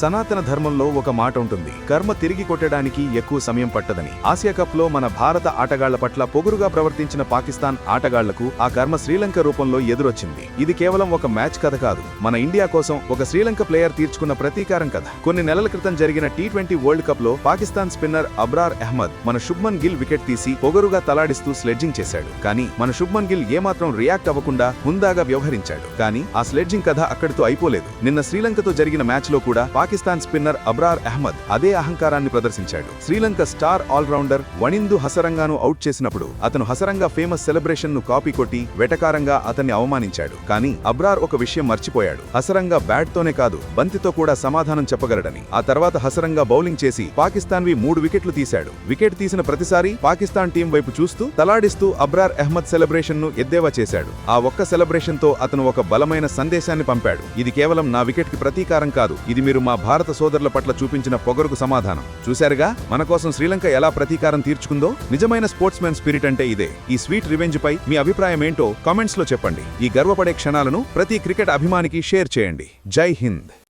సనాతన ధర్మంలో ఒక మాట ఉంటుంది. కర్మ తిరిగి కొట్టడానికి ఎక్కువ సమయం పట్టదని. ఆసియా కప్లో మన భారత ఆటగాళ్ళ పట్ల పొగురుగా ప్రవర్తించిన పాకిస్తాన్ ఆటగాళ్ళకు ఆ కర్మ శ్రీలంక రూపంలో ఎదురొచ్చింది. ఇది కేవలం ఒక మ్యాచ్ కథ కాదు. మన ఇండియా కోసం ఒక శ్రీలంక ప్లేయర్ తీర్చుకున్న ప్రతీకారం కథ. కొన్ని నెలల క్రితం జరిగిన టీ ట్వంటీ వరల్డ్ కప్లో పాకిస్తాన్ స్పిన్నర్ అబ్రార్ అహ్మద్ మన శుభ్మన్ గిల్ వికెట్ తీసి పొగరుగా తలాడిస్తూ స్లెడ్జింగ్ చేశాడు. కానీ మన శుభ్మన్ గిల్ ఏమాత్రం రియాక్ట్ అవ్వకుండా హుందాగా వ్యవహరించాడు. కానీ ఆ స్లెడ్జింగ్ కథ అక్కడితో అయిపోలేదు. నిన్న శ్రీలంకతో జరిగిన మ్యాచ్లో కూడా పాకిస్తాన్ స్పిన్నర్ అబ్రార్ అహ్మద్ అదే అహంకారాన్ని ప్రదర్శించాడు. శ్రీలంక స్టార్ ఆల్రౌండర్ వణిందు హసరంగాను అవుట్ చేసినప్పుడు అతను హసరంగా ఫేమస్ సెలబ్రేషన్ను కాపీ కొట్టి వెటకారంగా అతన్ని అవమానించాడు. కానీ అబ్రార్ ఒక విషయం మర్చిపోయాడు. హసరంగా బ్యాట్ తోనే కాదు బంతితో కూడా సమాధానం చెప్పగలడని. ఆ తర్వాత హసరంగా బౌలింగ్ చేసి పాకిస్తాన్ వి మూడు వికెట్లు తీశాడు. వికెట్ తీసిన ప్రతిసారి పాకిస్తాన్ టీం వైపు చూస్తూ తలాడిస్తూ అబ్రార్ అహ్మద్ సెలబ్రేషన్ను ఎద్దేవా చేశాడు. ఆ ఒక్క సెలబ్రేషన్తో అతను ఒక బలమైన సందేశాన్ని పంపాడు. ఇది కేవలం నా వికెట్కి ప్రతీకారం కాదు. ఇది మీరు మా భారత సోదరుల పట్ల చూపించిన పొగరుకు సమాధానం. చూశారుగా? మన కోసం శ్రీలంక ఎలా ప్రతీకారం తీర్చుకుందో? నిజమైన స్పోర్ట్స్ మ్యాన్ స్పిరిట్ అంటే ఇదే. ఈ స్వీట్ రివెంజ్ పై మీ అభిప్రాయం ఏంటో కామెంట్స్లో చెప్పండి. ఈ గర్వపడే క్షణాలను ప్రతి క్రికెట్ అభిమానికి షేర్ చేయండి. జై హింద్.